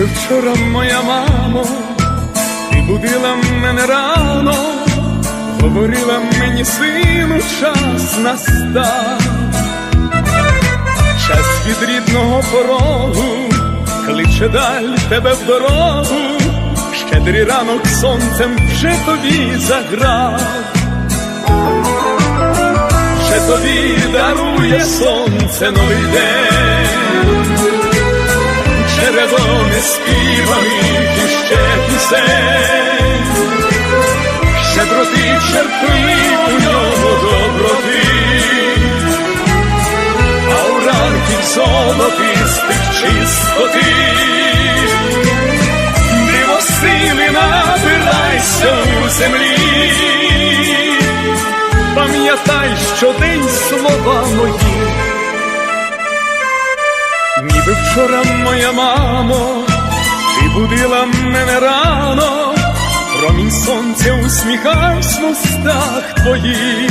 Ніби вчора моя мамо, ти будила мене рано, говорила мені сину, час настав, час від рідного порогу, кличе даль тебе в дорогу, щедрий ранок сонцем вже тобі заграв. Ще тобі дарує сонце новий день, чередони співаних іще пісень, щедроти черпи у ньому доброти, а у ранків золотистих чистоти, диво сили набирайся у землі. Пам'ятай щодень слова мої, ніби вчора моя мамо, ти будила мене рано, промінь сонця усміхавсь в устах твоїх.